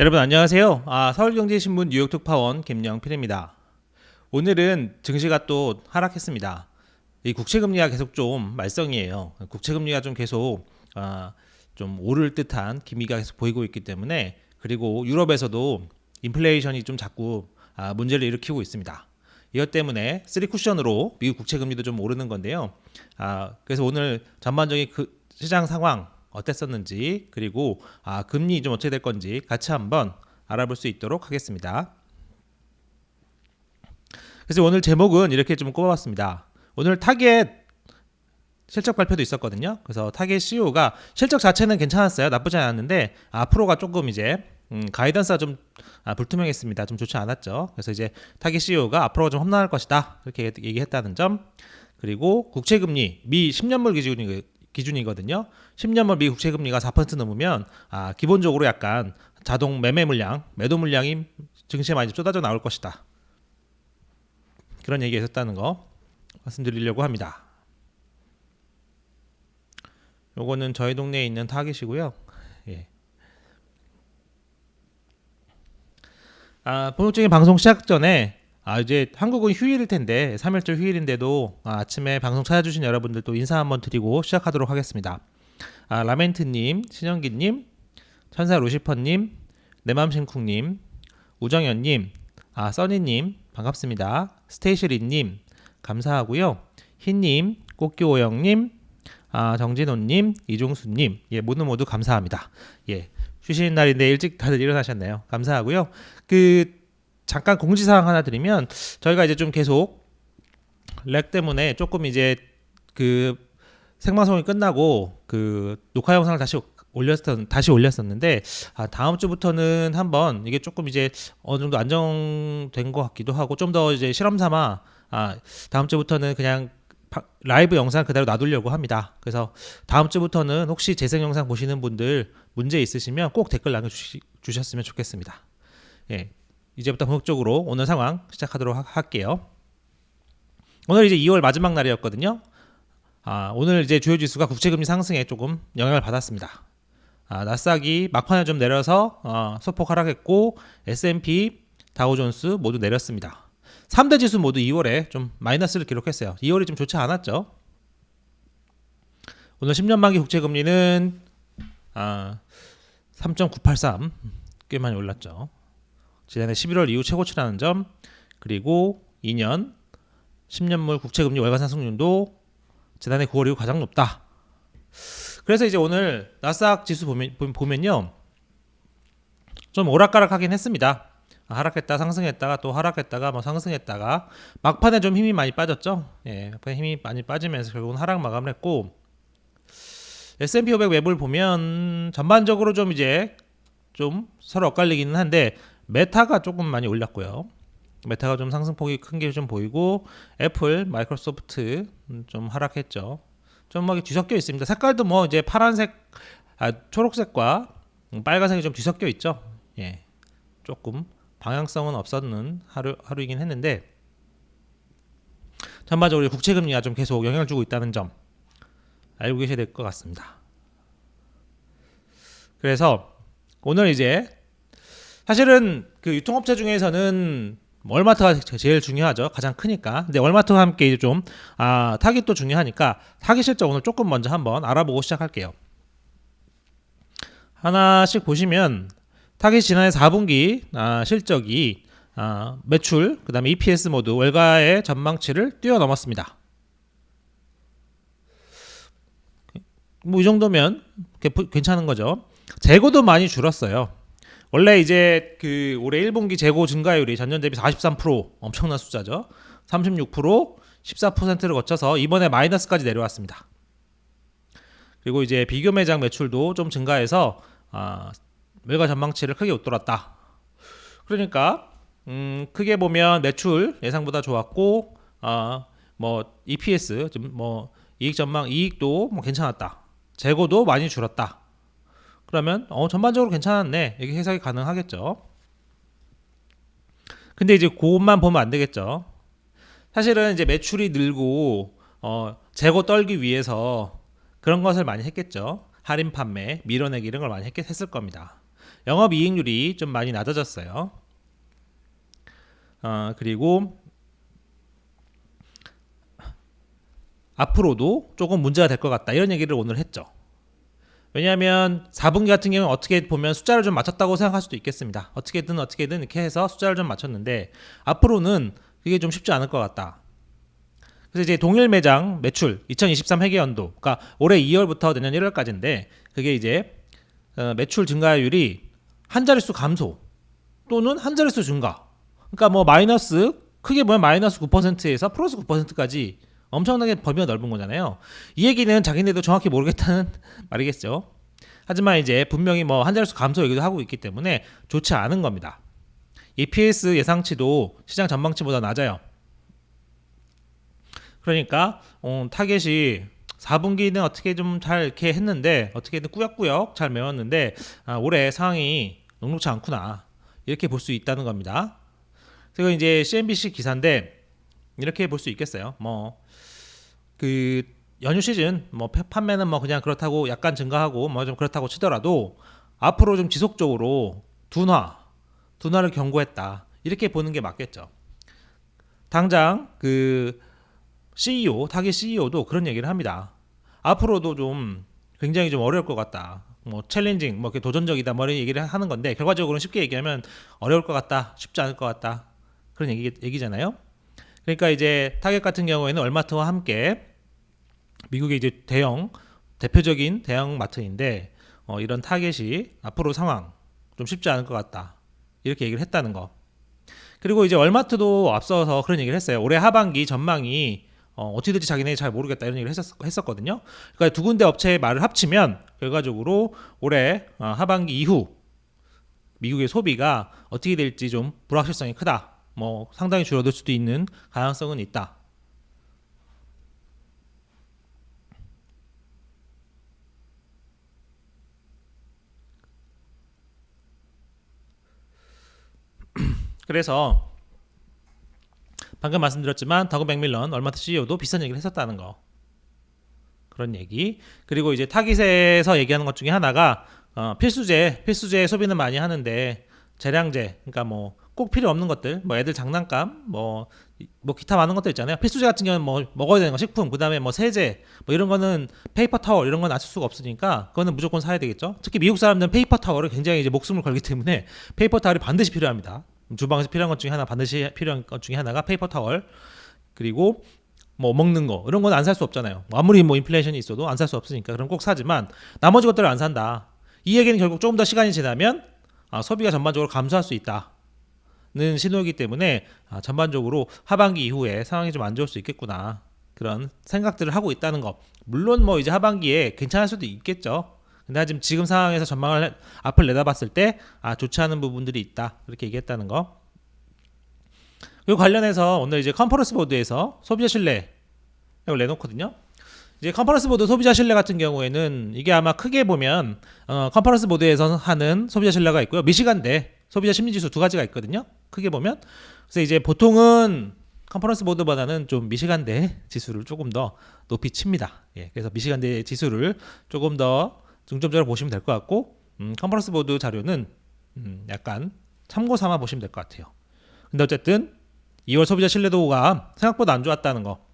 여러분 안녕하세요. 아, 서울경제신문 뉴욕 특파원 김영필입니다. 오늘은 증시가 또 하락했습니다. 이 국채금리가 계속 좀 말썽이에요. 국채금리가 좀 계속 아, 좀 오를 듯한 기미가 계속 보이고 있기 때문에 그리고 유럽에서도 인플레이션이 좀 자꾸 아, 문제를 일으키고 있습니다. 이것 때문에 쓰리 쿠션으로 미국 국채 금리도 좀 오르는 건데요. 아, 그래서 오늘 전반적인 그 시장 상황 어땠었는지 그리고 아, 금리 좀 어떻게 될 건지 같이 한번 알아볼 수 있도록 하겠습니다. 그래서 오늘 제목은 이렇게 좀 꼽아봤습니다. 오늘 타겟 실적 발표도 있었거든요. 그래서 타겟 CEO가 실적 자체는 괜찮았어요. 나쁘지 않았는데 앞으로가 조금 이제 음, 가이던스가 좀 아, 불투명했습니다. 좀 좋지 않았죠. 그래서 이제 타겟 CEO가 앞으로가 좀 험난할 것이다. 이렇게 얘기했다는 점. 그리고 국채금리 미 10년물 기준이 기준이거든요. 10년물 미 국 채 금리가 4% 넘으면 아, 기본적으로 약간 자동 매매 물량, 매도 물량이 증시에 많이 쏟아져 나올 것이다. 그런 얘기가 있었다는 거 말씀드리려고 합니다. 요거는 저희 동네에 있는 타겟이고요. 예. 아, 본격적인 방송 시작 전에 아 이제 한국은 휴일일 텐데 3일절 휴일인데도 아, 아침에 방송 찾아주신 여러분들 또 인사 한번 드리고 시작하도록 하겠습니다. 아, 라멘트님, 신영기님, 천사 루시퍼님, 내맘신쿵님, 우정현님, 아 써니님 반갑습니다. 스테이시리님 감사하고요. 흰님, 꽃기오영님, 아 정진호님, 이종수님, 예 모두 모두 감사합니다. 예 쉬시는 날인데 일찍 다들 일어나셨네요. 감사하고요. 그 잠깐 공지사항 하나 드리면 저희가 이제 좀 계속 렉 때문에 조금 이제 그 생방송이 끝나고 그 녹화 영상을 다시 올렸던 다시 올렸었는데 아, 다음 주부터는 한번 이게 조금 이제 어느 정도 안정된 것 같기도 하고 좀 더 이제 실험 삼아 아, 다음 주부터는 그냥 파, 라이브 영상 그대로 놔두려고 합니다. 그래서 다음 주부터는 혹시 재생 영상 보시는 분들 문제 있으시면 꼭 댓글 남겨주셨으면 좋겠습니다. 예, 이제부터 본격적으로 오늘 상황 시작하도록 하, 할게요. 오늘 이제 2월 마지막 날이었거든요. 아, 오늘 이제 주요 지수가 국채금리 상승에 조금 영향을 받았습니다. 아, 나스닥이 막판에 좀 내려서 어, 소폭 하락했고 S&P, 다우존스 모두 내렸습니다. 3대 지수 모두 2월에 좀 마이너스를 기록했어요. 2월이 좀 좋지 않았죠. 오늘 10년 만기 국채금리는 아, 3.983 꽤 많이 올랐죠. 지난해 11월 이후 최고치라는 점 그리고 2년 10년물 국채금리 월간 상승률도 지난해 9월 이후 가장 높다. 그래서 이제 오늘 나스닥 지수 보면, 보면요. 좀 오락가락하긴 했습니다. 하락했다 상승했다가 또 하락했다가 뭐 상승했다가 막판에 좀 힘이 많이 빠졌죠. 예, 막판에 힘이 많이 빠지면서 결국은 하락 마감을 했고 S&P 500 웹을 보면 전반적으로 좀 이제 좀 서로 엇갈리기는 한데 메타가 조금 많이 올랐고요. 메타가 좀 상승폭이 큰 게 좀 보이고 애플, 마이크로소프트 좀 하락했죠. 좀 막 뒤섞여 있습니다. 색깔도 뭐 이제 파란색, 아, 초록색과 빨간색이 좀 뒤섞여 있죠. 예, 조금 방향성은 없었는 하루 하루이긴 했는데 전반적으로 국채 금리가 좀 계속 영향을 주고 있다는 점 알고 계셔야 될 것 같습니다. 그래서 오늘 이제 사실은 그 유통업체 중에서는 월마트가 제일 중요하죠. 가장 크니까. 근데 월마트와 함께 좀 아, 타깃도 중요하니까 타깃 실적 오늘 조금 먼저 한번 알아보고 시작할게요. 하나씩 보시면 타깃 지난해 4분기 아, 실적이 아, 매출, 그다음에 EPS 모두 월가의 전망치를 뛰어넘었습니다. 뭐 이 정도면 괜찮은 거죠. 재고도 많이 줄었어요. 원래 이제 그 올해 1분기 재고 증가율이 전년 대비 43% 엄청난 숫자죠. 36% 14%를 거쳐서 이번에 마이너스까지 내려왔습니다. 그리고 이제 비교 매장 매출도 좀 증가해서 아, 매가 전망치를 크게 웃돌았다. 그러니까 음, 크게 보면 매출 예상보다 좋았고 아, 뭐 EPS 뭐 이익 전망 이익도 뭐 괜찮았다. 재고도 많이 줄었다. 그러면 어 전반적으로 괜찮았네 이렇게 해석이 가능하겠죠. 근데 이제 그것만 보면 안 되겠죠. 사실은 이제 매출이 늘고 어 재고 떨기 위해서 그런 것을 많이 했겠죠. 할인 판매, 밀어내기 이런 걸 많이 했, 했을 겁니다. 영업 이익률이 좀 많이 낮아졌어요. 어, 그리고 앞으로도 조금 문제가 될 것 같다 이런 얘기를 오늘 했죠. 왜냐하면 4분기 같은 경우는 어떻게 보면 숫자를 좀 맞췄다고 생각할 수도 있겠습니다. 어떻게든 어떻게든 이렇게 해서 숫자를 좀 맞췄는데 앞으로는 그게 좀 쉽지 않을 것 같다. 그래서 이제 동일 매장 매출 2023 회계 연도, 그러니까 올해 2월부터 내년 1월까지인데 그게 이제 어, 매출 증가율이 한 자릿수 감소 또는 한 자릿수 증가. 그러니까 뭐 마이너스 크게 보면 마이너스 9%에서 플러스 9%까지 엄청나게 범위가 넓은 거잖아요. 이 얘기는 자기네도 정확히 모르겠다는 말이겠죠. 하지만 이제 분명히 뭐 한 자릿수 감소 얘기도 하고 있기 때문에 좋지 않은 겁니다. EPS 예상치도 시장 전망치보다 낮아요. 그러니까 어, 타겟이 4분기는 어떻게 좀 잘 이렇게 했는데 어떻게든 꾸역꾸역 잘 메웠는데 아, 올해 상황이 녹록치 않구나 이렇게 볼 수 있다는 겁니다. 그리고 이제 CNBC 기사인데 이렇게 볼 수 있겠어요. 뭐 그 연휴 시즌 뭐 파- 판매는 뭐 그냥 그렇다고 약간 증가하고 뭐 좀 그렇다고 치더라도 앞으로 좀 지속적으로 둔화 둔화를 경고했다 이렇게 보는 게 맞겠죠. 당장 그 CEO 타겟 CEO도 그런 얘기를 합니다. 앞으로도 좀 굉장히 좀 어려울 것 같다. 뭐 챌린징, 뭐 이렇게 도전적이다, 뭐 이런 얘기를 하는 건데 결과적으로는 쉽게 얘기하면 어려울 것 같다, 쉽지 않을 것 같다 그런 얘기 얘기잖아요. 그러니까 이제 타겟 같은 경우에는 얼마트와 함께 미국의 이제 대형 대표적인 대형 마트인데 어, 이런 타겟이 앞으로 상황 좀 쉽지 않을 것 같다 이렇게 얘기를 했다는 거. 그리고 이제 얼마트도 앞서서 그런 얘기를 했어요. 올해 하반기 전망이 어, 어떻게 될지 자기네 잘 모르겠다 이런 얘기를 했었, 했었 거든요. 그러니까 두 군데 업체의 말을 합치면 결과적으로 올해 어, 하반기 이후 미국의 소비가 어떻게 될지 좀 불확실성이 크다. 뭐 상당히 줄어들 수도 있는 가능성은 있다. 그래서 방금 말씀드렸지만 더그 맥밀런 얼마트 CEO도 비슷한 얘기를 했었다는 거. 그런 얘기. 그리고 이제 타깃에서 얘기하는 것 중에 하나가 어, 필수제 필수제 소비는 많이 하는데 재량제 그러니까 뭐 꼭 필요 없는 것들 뭐 애들 장난감 뭐뭐 기타 많은 것들 있잖아요. 필수제 같은 경우는 뭐 먹어야 되는 거 식품 그다음에 뭐 세제 뭐 이런 거는 페이퍼 타월 이런 건안쓸 수가 없으니까 그거는 무조건 사야 되겠죠? 특히 미국 사람들은 페이퍼 타월을 굉장히 이제 목숨을 걸기 때문에 페이퍼 타월이 반드시 필요합니다 주방에서 필요한 것 중에 하나 반드시 필요한 것 중에 하나가 페이퍼 타월 그리고 뭐 먹는 거 이런 건 안 살 수 없잖아요. 뭐 아무리 뭐 인플레이션이 있어도 안 살 수 없으니까 그럼 꼭 사지만 나머지 것들을 안 산다. 이 얘기는 결국 조금 더 시간이 지나면 아, 소비가 전반적으로 감소할 수 있다는 신호이기 때문에 아, 전반적으로 하반기 이후에 상황이 좀 안 좋을 수 있겠구나 그런 생각들을 하고 있다는 거. 물론 뭐 이제 하반기에 괜찮을 수도 있겠죠. 근데 지금 지금 상황에서 전망을 해- 앞을 내다봤을 때 아, 좋지 않은 부분들이 있다 이렇게 얘기했다는 거. 그리고 관련해서 오늘 이제 컨퍼런스 보드에서 소비자 신뢰 이걸 내놓거든요. 이제 컨퍼런스 보드 소비자 신뢰 같은 경우에는 이게 아마 크게 보면 어, 컨퍼런스 보드에서 하는 소비자 신뢰가 있고요. 미시간대 소비자 심리 지수 두 가지가 있거든요. 크게 보면 그래서 이제 보통은 컨퍼런스 보드보다는 좀 미시간대 지수를 조금 더 높이 칩니다. 예, 그래서 미시간대 지수를 조금 더 중점적으로 보시면 될 것 같고 음, 컨퍼런스 보드 자료는 음, 약간 참고 삼아 보시면 될 것 같아요. 근데 어쨌든 2월 소비자 신뢰도가 생각보다 안 좋았다는 거.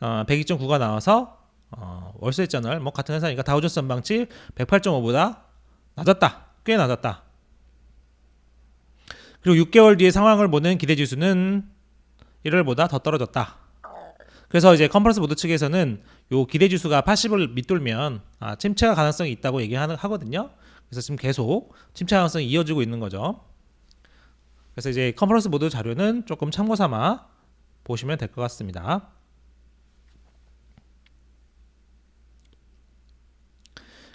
어, 102.9가 나와서 어, 월세저널 뭐 같은 회사니까 다우존스 전망치 108.5보다 낮았다. 꽤 낮았다. 그리고 6개월 뒤의 상황을 보는 기대 지수는 1월보다 더 떨어졌다. 그래서 이제 컨퍼런스 보드 측에서는 요 기대 지수가 80을 밑돌면 아, 침체가 가능성이 있다고 얘기하는 하거든요. 그래서 지금 계속 침체 가능성이 이어지고 있는 거죠. 그래서 이제 컨퍼런스 보드 자료는 조금 참고 삼아 보시면 될 것 같습니다.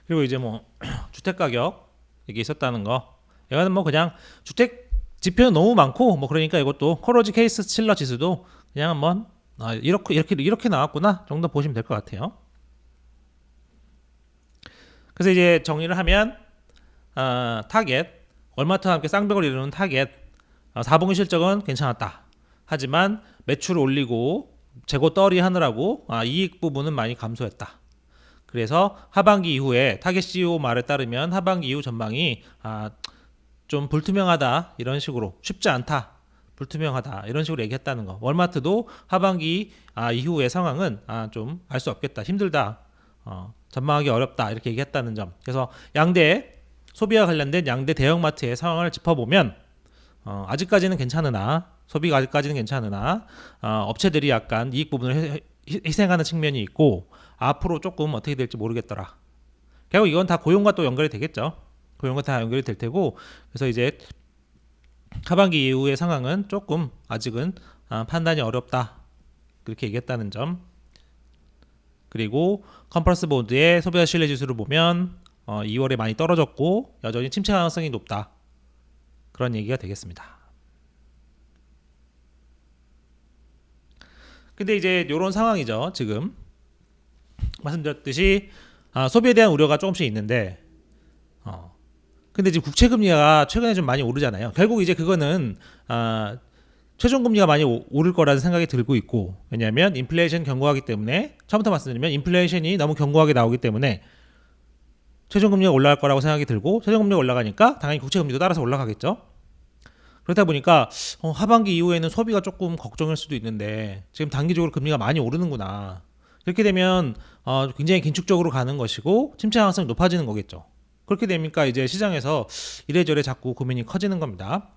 그리고 이제 뭐 주택 가격 이게 있었다는 거. 이거는 뭐 그냥 주택 지표는 너무 많고 뭐 그러니까 이것도 코로지 케이스 칠러 지수도 그냥 한번 아, 이렇게 이렇게 이렇게 나왔구나 정도 보시면 될 것 같아요. 그래서 이제 정리를 하면 아, 타겟 얼마트와 함께 쌍벽을 이루는 타겟 아, 4분기 실적은 괜찮았다. 하지만 매출을 올리고 재고 떨이 하느라고 아, 이익 부분은 많이 감소했다. 그래서 하반기 이후에 타겟 CEO 말에 따르면 하반기 이후 전망이 아, 좀 불투명하다 이런 식으로 쉽지 않다 불투명하다 이런 식으로 얘기했다는 거. 월마트도 하반기 아, 이후의 상황은 아, 좀 알 수 없겠다 힘들다 어, 전망하기 어렵다 이렇게 얘기했다는 점. 그래서 양대 소비와 관련된 양대 대형마트의 상황을 짚어보면 어, 아직까지는 괜찮으나 소비가 아직까지는 괜찮으나 어, 업체들이 약간 이익 부분을 희생하는 측면이 있고 앞으로 조금 어떻게 될지 모르겠더라. 결국 이건 다 고용과 또 연결이 되겠죠. 고용과 다 연결이 될 테고 그래서 이제 하반기 이후의 상황은 조금 아직은 아, 판단이 어렵다 그렇게 얘기했다는 점. 그리고 컨퍼런스 보드의 소비자 신뢰 지수를 보면 어, 2월에 많이 떨어졌고 여전히 침체 가능성이 높다 그런 얘기가 되겠습니다. 근데 이제 이런 상황이죠 지금 말씀드렸듯이 아, 소비에 대한 우려가 조금씩 있는데 어, 근데 지금 국채 금리가 최근에 좀 많이 오르잖아요. 결국 이제 그거는 아, 최종 금리가 많이 오- 오를 거라는 생각이 들고 있고 왜냐하면 인플레이션 경고하기 때문에 처음부터 말씀드리면 인플레이션이 너무 경고하게 나오기 때문에 최종 금리가 올라갈 거라고 생각이 들고 최종 금리가 올라가니까 당연히 국채 금리도 따라서 올라가겠죠. 그렇다 보니까 어, 하반기 이후에는 소비가 조금 걱정일 수도 있는데 지금 단기적으로 금리가 많이 오르는구나. 그렇게 되면 어, 굉장히 긴축적으로 가는 것이고 침체 가능성이 높아지는 거겠죠. 그렇게 되니까 이제 시장에서 이래저래 자꾸 고민이 커지는 겁니다.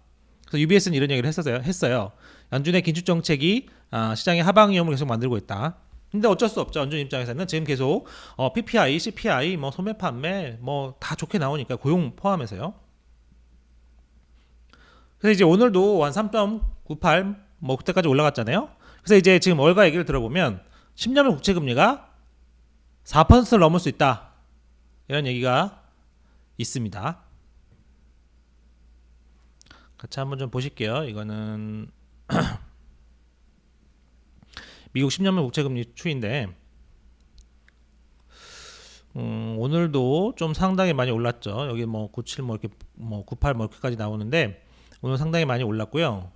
그래서 UBS는 이런 얘기를 했었어요. 했어요. 연준의 긴축 정책이 아, 시장의 하방 위험을 계속 만들고 있다. 근데 어쩔 수 없죠. 연준 입장에서는 지금 계속 어, PPI, CPI, 뭐 소매 판매 뭐 다 좋게 나오니까 고용 포함해서요. 그래서 이제 오늘도 한 3.98 뭐 그때까지 올라갔잖아요. 그래서 이제 지금 월가 얘기를 들어보면 10년물 국채 금리가 4%를 넘을 수 있다. 이런 얘기가 있습니다. 같이 한번 좀 보실게요. 이거는 미국 10년물 국채 금리 추인데 음, 오늘도 좀 상당히 많이 올랐죠. 여기 뭐 97, 뭐 이렇게 뭐 98, 뭐 이렇게까지 나오는데 오늘 상당히 많이 올랐고요.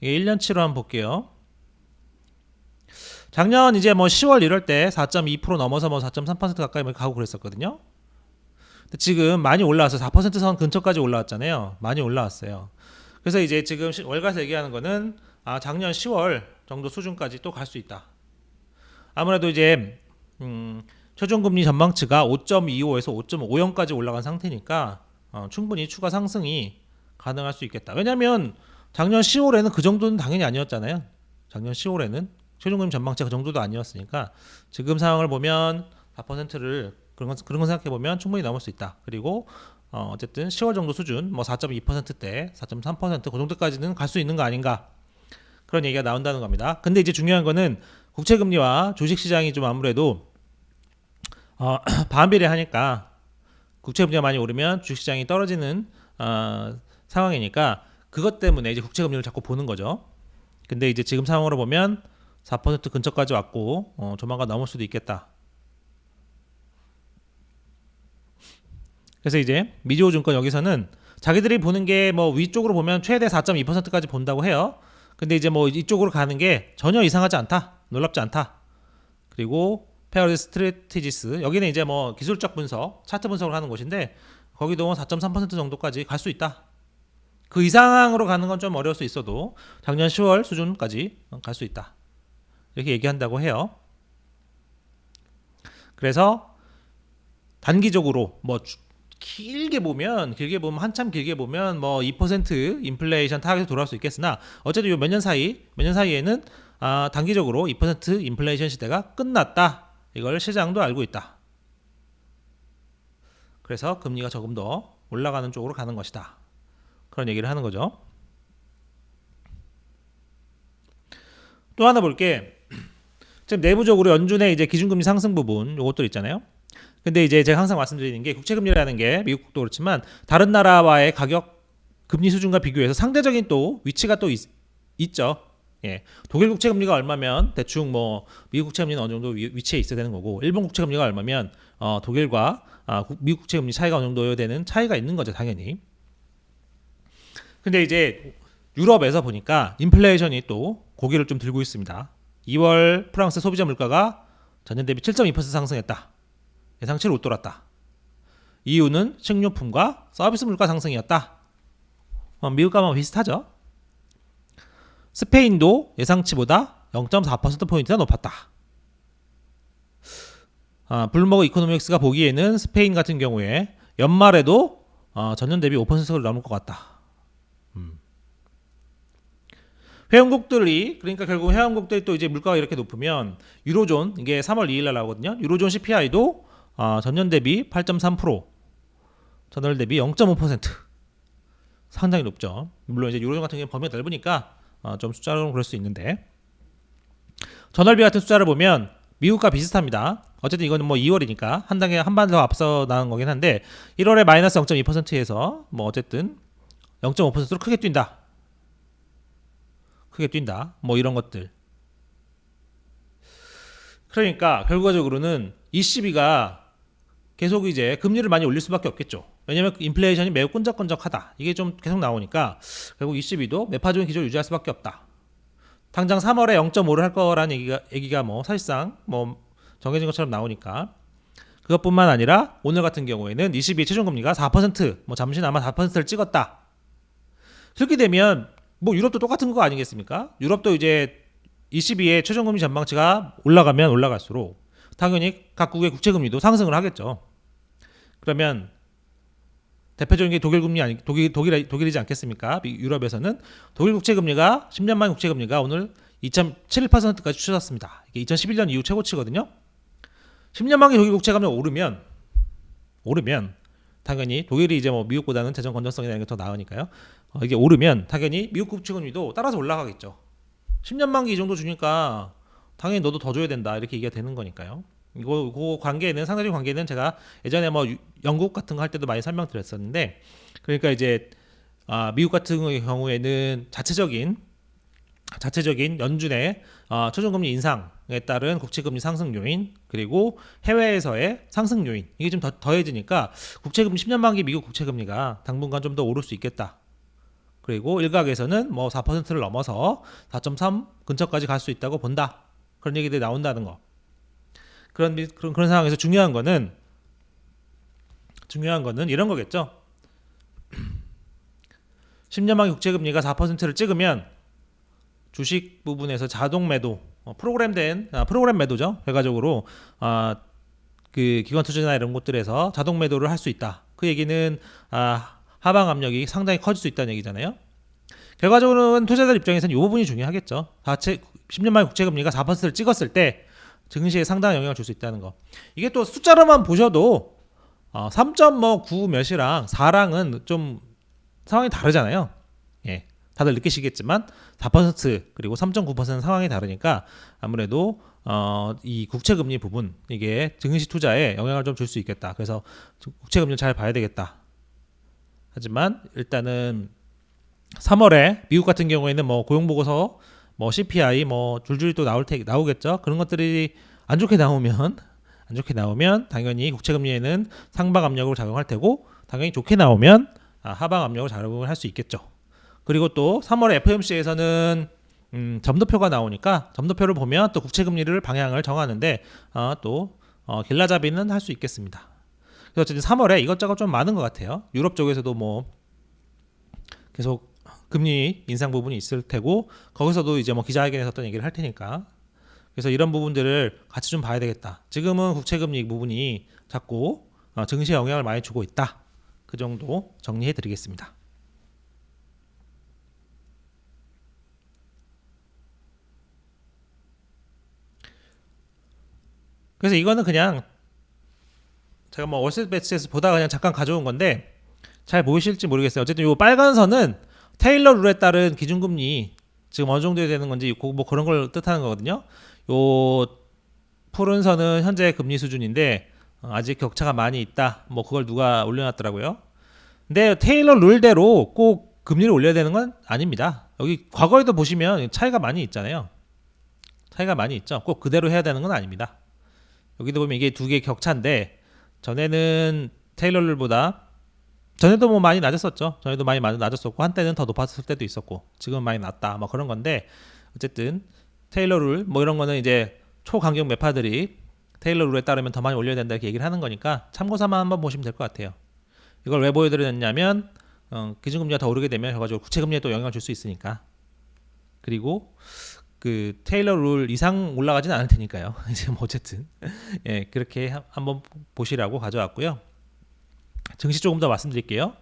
이게 1년치로 한번 볼게요. 작년 이제 뭐 10월 이럴 때 4.2% 넘어서 뭐 4.3% 가까이 뭐 가고 그랬었거든요. 지금 많이 올라와서 4%선 근처까지 올라왔잖아요. 많이 올라왔어요. 그래서 이제 지금 시- 월가에서 얘기하는 거는 아 작년 10월 정도 수준까지 또 갈 수 있다. 아무래도 이제 음, 최종 금리 전망치가 5.25에서 5.50까지 올라간 상태니까 어, 충분히 추가 상승이 가능할 수 있겠다. 왜냐하면 작년 10월에는 그 정도는 당연히 아니었잖아요. 작년 10월에는 최종금 전망치가 그 정도도 아니었으니까 지금 상황을 보면 4%를 그런 건 그런 거 생각해 보면 충분히 넘을 수 있다. 그리고 어, 어쨌든 10월 정도 수준 뭐 4.2%대, 4.3%그 정도까지는 갈 수 있는 거 아닌가 그런 얘기가 나온다는 겁니다. 근데 이제 중요한 거는 국채 금리와 주식 시장이 좀 아무래도 어, 반비례하니까 국채 금리가 많이 오르면 주식 시장이 떨어지는 어, 상황이니까 그것 때문에 이제 국채 금리를 자꾸 보는 거죠. 근데 이제 지금 상황으로 보면 4% 근처까지 왔고 어, 조만간 넘을 수도 있겠다. 그래서 이제 미지오 증권 여기서는 자기들이 보는 게 뭐 위쪽으로 보면 최대 4.2%까지 본다고 해요. 근데 이제 뭐 이쪽으로 가는 게 전혀 이상하지 않다. 놀랍지 않다. 그리고 페어리스 스트레티지스 여기는 이제 뭐 기술적 분석, 차트 분석을 하는 곳인데 거기도 4.3% 정도까지 갈 수 있다. 그 이상으로 가는 건 좀 어려울 수 있어도 작년 10월 수준까지 갈 수 있다. 이렇게 얘기한다고 해요. 그래서 단기적으로 뭐 주- 길게 보면 길게 보면 한참 길게 보면 뭐 2% 인플레이션 타겟에 돌아올 수 있겠으나 어쨌든 요 몇 년 사이 몇 년 사이에는 아, 단기적으로 2% 인플레이션 시대가 끝났다. 이걸 시장도 알고 있다. 그래서 금리가 조금 더 올라가는 쪽으로 가는 것이다. 그런 얘기를 하는 거죠. 또 하나 볼게. 지금 내부적으로 연준의 이제 기준금리 상승 부분 요것들 있잖아요. 근데 이제 제가 항상 말씀드리는 게 국채금리라는 게 미국도 그렇지만 다른 나라와의 가격 금리 수준과 비교해서 상대적인 또 위치가 또 있, 있죠. 예. 독일 국채 금리가 얼마면 대충 뭐 미국 국채 금리는 어느 정도 위, 위치에 있어야 되는 거고 일본 국채 금리가 얼마면 어, 독일과 아, 국- 미국 국채 금리 차이가 어느 정도 되는 차이가 있는 거죠, 당연히. 근데 이제 유럽에서 보니까 인플레이션이 또 고개를 좀 들고 있습니다. 2월 프랑스 소비자 물가가 전년 대비 7.2% 상승했다. 예상치를 웃돌았다. 이유는 식료품과 서비스 물가 상승이었다. 어, 미국과 비슷하죠. 스페인도 예상치보다 0.4%포인트나 높았다. 아, 블룸버그 이코노믹스가 보기에는 스페인 같은 경우에 연말에도 어, 전년 대비 5%를 넘을 것 같다. 음. 회원국들이 그러니까 결국 회원국들이 또 이제 물가가 이렇게 높으면 유로존 이게 3월 2일 날 나오거든요. 유로존 CPI도 어, 전년 대비 8.3% 전월 대비 0.5% 상당히 높죠. 물론 이제 유로존 같은 경우는 범위가 넓으니까 어, 좀 숫자로는 그럴 수 있는데 전월비 같은 숫자를 보면 미국과 비슷합니다. 어쨌든 이거는 뭐 2월이니까 한 단계 한 반 더 앞서 나온 거긴 한데 1월에 마이너스 0.2%에서 뭐 어쨌든 0.5%로 크게 뛴다. 크게 뛴다. 뭐 이런 것들. 그러니까 결과적으로는 ECB가 계속 이제 금리를 많이 올릴 수밖에 없겠죠. 왜냐하면 인플레이션이 매우 끈적끈적하다. 이게 좀 계속 나오니까 결국 ECB도 매파적인 기조를 유지할 수밖에 없다. 당장 3월에 0.5를 할 거라는 얘기가, 얘기가 뭐 사실상 뭐 정해진 것처럼 나오니까 그것뿐만 아니라 오늘 같은 경우에는 22의 최종 금리가 4%뭐 잠시나마 4%를 찍었다. 그렇게 되면 뭐 유럽도 똑같은 거 아니겠습니까? 유럽도 이제 22의 최종 금리 전망치가 올라가면 올라갈수록 당연히 각국의 국채 금리도 상승을 하겠죠. 그러면 대표적인 게 독일 금리 아니 독일 독일 독일이지 않겠습니까? 미- 유럽에서는 독일 국채 금리가 10년 만 국채 금리가 오늘 2.71%까지 추졌습니다. 이게 2011년 이후 최고치거든요. 10년 만기 독일 국채 금리가 오르면 오르면 당연히 독일이 이제 뭐 미국보다는 재정 건전성이라는 게 더 나으니까요. 어, 이게 오르면 당연히 미국 국채 금리도 따라서 올라가겠죠. 10년 만기 이 정도 주니까 당연히 너도 더 줘야 된다 이렇게 얘기가 되는 거니까요. 이거 그 관계는 상대적 관계는 제가 예전에 뭐 유- 영국 같은 거 할 때도 많이 설명드렸었는데 그러니까 이제 아, 미국 같은 경우에는 자체적인 자체적인 연준의 어, 최종금리 인상에 따른 국채금리 상승 요인 그리고 해외에서의 상승 요인 이게 좀 더, 더해지니까 국채금리 10년 만기 미국 국채금리가 당분간 좀 더 오를 수 있겠다. 그리고 일각에서는 뭐 4%를 넘어서 4.3 근처까지 갈 수 있다고 본다. 그런 얘기들이 나온다는 거. 그런 미- 그런 그런 상황에서 중요한 거는 중요한 거는 이런 거겠죠. 10년 만기 국채 금리가 4%를 찍으면 주식 부분에서 자동 매도 어, 프로그램된 아, 프로그램 매도죠. 결과적으로 아, 그 기관 투자나 이런 곳들에서 자동 매도를 할 수 있다. 그 얘기는 아, 하방 압력이 상당히 커질 수 있다는 얘기잖아요. 결과적으로는 투자자들 입장에서는 이 부분이 중요하겠죠. 자체 10년 만기 국채 금리가 4%를 찍었을 때 증시에 상당한 영향을 줄 수 있다는 거. 이게 또 숫자로만 보셔도 어, 3.9 몇이랑 4랑은 좀 상황이 다르잖아요. 예. 다들 느끼시겠지만 4% 그리고 3.9%는 상황이 다르니까 아무래도 어, 이 국채 금리 부분 이게 증시 투자에 영향을 좀 줄 수 있겠다. 그래서 국채 금리 잘 봐야 되겠다. 하지만 일단은 3월에 미국 같은 경우에는 뭐 고용 보고서 뭐 CPI 뭐 줄줄이 또 나올 테 나오겠죠. 그런 것들이 안 좋게 나오면 안 좋게 나오면 당연히 국채 금리에는 상방 압력으로 작용할 테고 당연히 좋게 나오면 아, 하방 압력으로 작용을 할 수 있겠죠. 그리고 또 3월에 FOMC에서는 음, 점도표가 나오니까 점도표를 보면 또 국채 금리를 방향을 정하는데 어, 또 어, 길라잡이는 할 수 있겠습니다. 그래서 어쨌든 3월에 이것저것 좀 많은 것 같아요. 유럽 쪽에서도 뭐 계속 금리 인상 부분이 있을 테고 거기서도 이제 뭐 기자회견에서 어떤 얘기를 할 테니까 그래서 이런 부분들을 같이 좀 봐야 되겠다. 지금은 국채 금리 부분이 자꾸 어, 증시에 영향을 많이 주고 있다. 그 정도 정리해 드리겠습니다. 그래서 이거는 그냥 제가 뭐 월세 배치에서 보다가 그냥 잠깐 가져온 건데 잘 보이실지 모르겠어요. 어쨌든 이 빨간 선은 테일러 룰에 따른 기준금리 지금 어느 정도 되는 건지 그- 뭐 그런 걸 뜻하는 거거든요. 요 푸른 선은 현재 금리 수준인데 어, 아직 격차가 많이 있다. 뭐 그걸 누가 올려놨더라고요. 근데 테일러 룰대로 꼭 금리를 올려야 되는 건 아닙니다. 여기 과거에도 보시면 차이가 많이 있잖아요. 차이가 많이 있죠. 꼭 그대로 해야 되는 건 아닙니다. 여기도 보면 이게 두 개의 격차인데 전에는 테일러 룰보다 전에도 뭐 많이 낮았었죠. 전에도 많이 낮았었고 한때는 더 높았을 때도 있었고 지금 은 많이 낮다. 뭐 그런 건데 어쨌든 테일러 룰 뭐 이런 거는 이제 초강경 매파들이 테일러 룰에 따르면 더 많이 올려야 된다 이렇게 얘기를 하는 거니까 참고 삼아 한번 보시면 될 것 같아요. 이걸 왜 보여드렸냐면 어, 기준금리가 더 오르게 되면 결과적으로 구체금리에 또 영향을 줄 수 있으니까 그리고 그 테일러 룰 이상 올라가진 않을 테니까요. 이제 뭐 어쨌든 예 그렇게 한- 한번 보시라고 가져왔고요. 증시 조금 더 말씀드릴게요.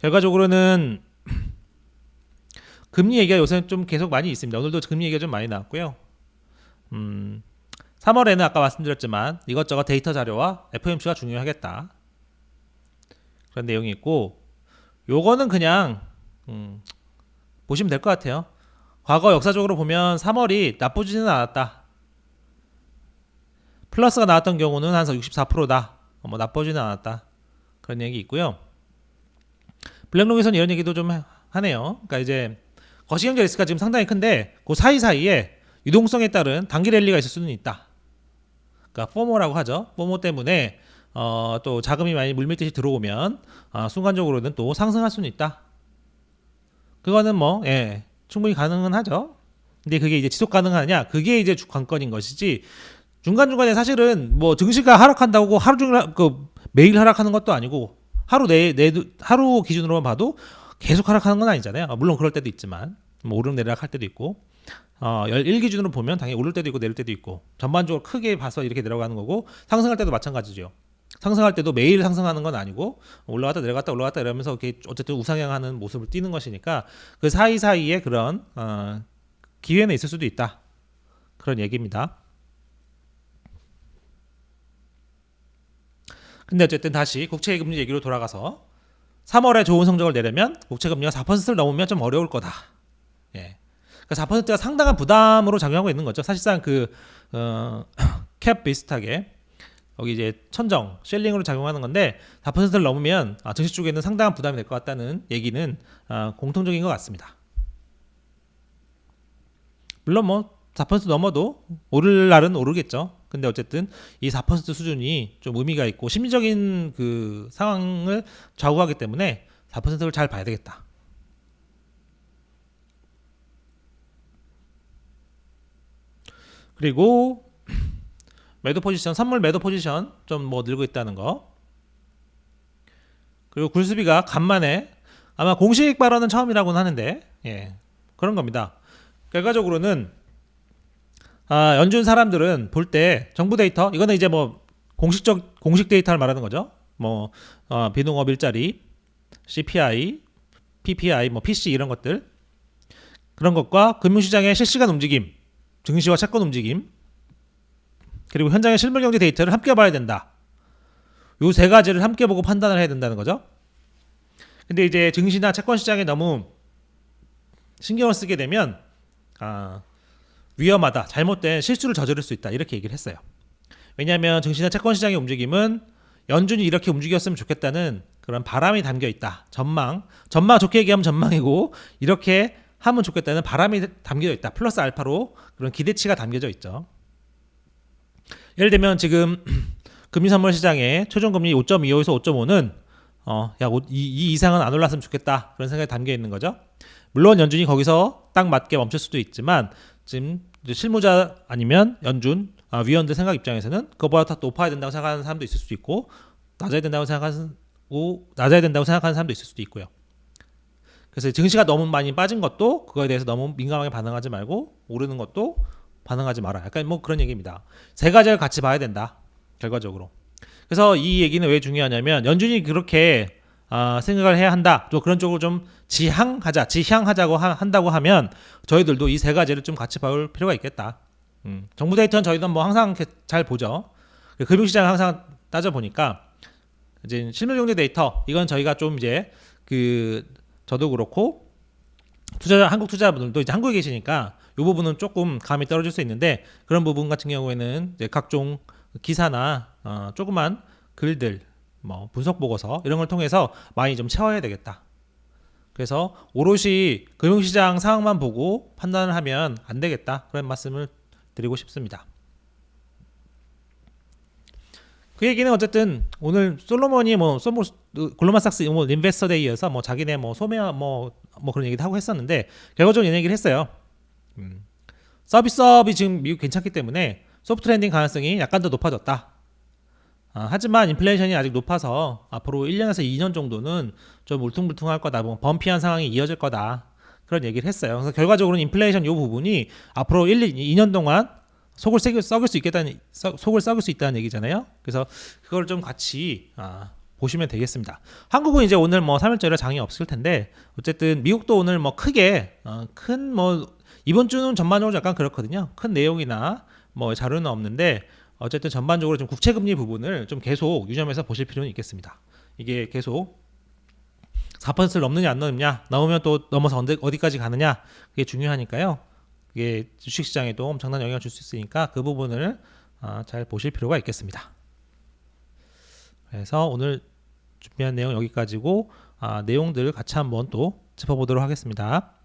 결과적으로는 금리 얘기가 요새 좀 계속 많이 있습니다. 오늘도 금리 얘기가 좀 많이 나왔고요. 음, 3월에는 아까 말씀드렸지만 이것저것 데이터 자료와 FOMC가 중요하겠다. 그런 내용이 있고 요거는 그냥 음, 보시면 될 것 같아요. 과거 역사적으로 보면 3월이 나쁘지는 않았다. 플러스가 나왔던 경우는 한 64%다. 뭐 나쁘지는 않았다. 그런 얘기 있고요. 블랙록에서는 이런 얘기도 좀 하- 하네요. 그러니까 이제 거시경제 리스크가 지금 상당히 큰데 그 사이사이에 유동성에 따른 단기 랠리가 있을 수는 있다. 그러니까 포모라고 하죠. 포모 때문에 어, 또 자금이 많이 물밀듯이 들어오면 아, 순간적으로는 또 상승할 수는 있다. 그거는 뭐 예, 충분히 가능은 하죠. 근데 그게 이제 지속 가능하냐? 그게 이제 주- 관건인 것이지. 중간 중간에 사실은 뭐 증시가 하락한다고 하루 종일 하- 그 매일 하락하는 것도 아니고 하루 내, 내 하루 기준으로만 봐도 계속 하락하는 건 아니잖아요. 아, 물론 그럴 때도 있지만 뭐 오르락 내리락 할 때도 있고 어, 1 기준으로 보면 당연히 오를 때도 있고 내릴 때도 있고 전반적으로 크게 봐서 이렇게 내려가는 거고 상승할 때도 마찬가지죠. 상승할 때도 매일 상승하는 건 아니고 올라갔다 내려갔다 올라갔다 이러면서 이렇게 어쨌든 우상향하는 모습을 띠는 것이니까 그 사이사이에 그런 어, 기회는 있을 수도 있다. 그런 얘기입니다. 근데 어쨌든 다시 국채 금리 얘기로 돌아가서 3월에 좋은 성적을 내려면 국채 금리가 4%를 넘으면 좀 어려울 거다. 예. 그러니까 4%가 상당한 부담으로 작용하고 있는 거죠. 사실상 그 어, 캡 비슷하게 여기 이제 천정 쉘링으로 작용하는 건데 4%를 넘으면 아, 증시 쪽에는 상당한 부담이 될 것 같다는 얘기는 아, 공통적인 것 같습니다. 물론 뭐 4% 넘어도 오를 날은 오르겠죠. 근데 어쨌든 이 4% 수준이 좀 의미가 있고 심리적인 그 상황을 좌우하기 때문에 4%를 잘 봐야 되겠다. 그리고 매도 포지션, 선물 매도 포지션 좀 뭐 늘고 있다는 거. 그리고 굴수비가 간만에 아마 공식 발언은 처음이라고는 하는데 예 그런 겁니다. 결과적으로는 아, 연준 사람들은 볼 때 정부 데이터 이거는 이제 뭐 공식적 공식 데이터를 말하는 거죠. 뭐 어, 비농업 일자리, CPI, PPI, 뭐 PC 이런 것들 그런 것과 금융시장의 실시간 움직임, 증시와 채권 움직임 그리고 현장의 실물 경제 데이터를 함께 봐야 된다. 요 세 가지를 함께 보고 판단을 해야 된다는 거죠. 근데 이제 증시나 채권 시장에 너무 신경을 쓰게 되면 아, 위험하다, 잘못된 실수를 저지를 수 있다 이렇게 얘기를 했어요. 왜냐하면 증시나 채권 시장의 움직임은 연준이 이렇게 움직였으면 좋겠다는 그런 바람이 담겨 있다. 전망, 전망 좋게 얘기하면 전망이고 이렇게 하면 좋겠다는 바람이 담겨져 있다. 플러스 알파로 그런 기대치가 담겨져 있죠. 예를 들면 지금 금리 선물 시장에 최종 금리 5.25에서 5.5는 어, 약 2, 이 이상은 안 올랐으면 좋겠다. 그런 생각이 담겨 있는 거죠. 물론 연준이 거기서 딱 맞게 멈출 수도 있지만 지금 실무자 아니면 연준 아, 위원들 생각 입장에서는 그거보다 더 높아야 된다고 생각하는 사람도 있을 수도 있고 낮아야 된다고 생각하고 낮아야 된다고 생각하는 사람도 있을 수도 있고요. 그래서 증시가 너무 많이 빠진 것도 그거에 대해서 너무 민감하게 반응하지 말고 오르는 것도 반응하지 마라. 약간 뭐 그런 얘기입니다. 세 가지를 같이 봐야 된다. 결과적으로. 그래서 이 얘기는 왜 중요하냐면 연준이 그렇게 아, 생각을 해야 한다. 또 그런 쪽으로 좀 지향하자, 지향하자고 하- 한다고 하면 저희들도 이 세 가지를 좀 같이 볼 필요가 있겠다. 음, 정부 데이터는 저희도 뭐 항상 이렇게 잘 보죠. 그 금융 시장 항상 따져 보니까 이제 실물 경제 데이터 이건 저희가 좀 이제 그 저도 그렇고 투자 한국 투자분들도 이제 한국에 계시니까 이 부분은 조금 감이 떨어질 수 있는데 그런 부분 같은 경우에는 이제 각종 기사나 어, 조그만 글들 뭐 분석 보고서 이런 걸 통해서 많이 좀 채워야 되겠다. 그래서 오롯이 금융시장 상황만 보고 판단을 하면 안 되겠다. 그런 말씀을 드리고 싶습니다. 그 얘기는 어쨌든 오늘 솔로몬이 뭐 솔모 골로만삭스 뭐 인베스터 데이여서 뭐 자기네 뭐 소매 뭐뭐 그런 얘기도 하고 했었는데 결과적으로 얘기를 했어요. 음. 서비스업이 지금 미국 괜찮기 때문에 소프트 랜딩 가능성이 약간 더 높아졌다. 아, 하지만 인플레이션이 아직 높아서 앞으로 1년에서 2년 정도는 좀 울퉁불퉁할 거다. 뭐 범피한 상황이 이어질 거다. 그런 얘기를 했어요. 그래서 결과적으로는 인플레이션 이 부분이 앞으로 1, 2년 동안 속을 썩일, 수 있겠다는 썩- 속을 썩일 수 있다는 얘기잖아요. 그래서 그걸 좀 같이 아, 보시면 되겠습니다. 한국은 이제 오늘 뭐 3일절에 장이 없을 텐데 어쨌든 미국도 오늘 뭐 크게 어, 큰뭐 이번 주는 전반적으로 약간 그렇거든요. 큰 내용이나 뭐 자료는 없는데 어쨌든 전반적으로 좀 국채 금리 부분을 좀 계속 유념해서 보실 필요는 있겠습니다. 이게 계속 4%를 넘느냐 안 넘느냐 넘으면 또 넘어서 어디까지 가느냐 그게 중요하니까요. 그게 주식시장에도 엄청난 영향을 줄 수 있으니까 그 부분을 아, 잘 보실 필요가 있겠습니다. 그래서 오늘 준비한 내용 여기까지고 아, 내용들 같이 한번 또 짚어보도록 하겠습니다.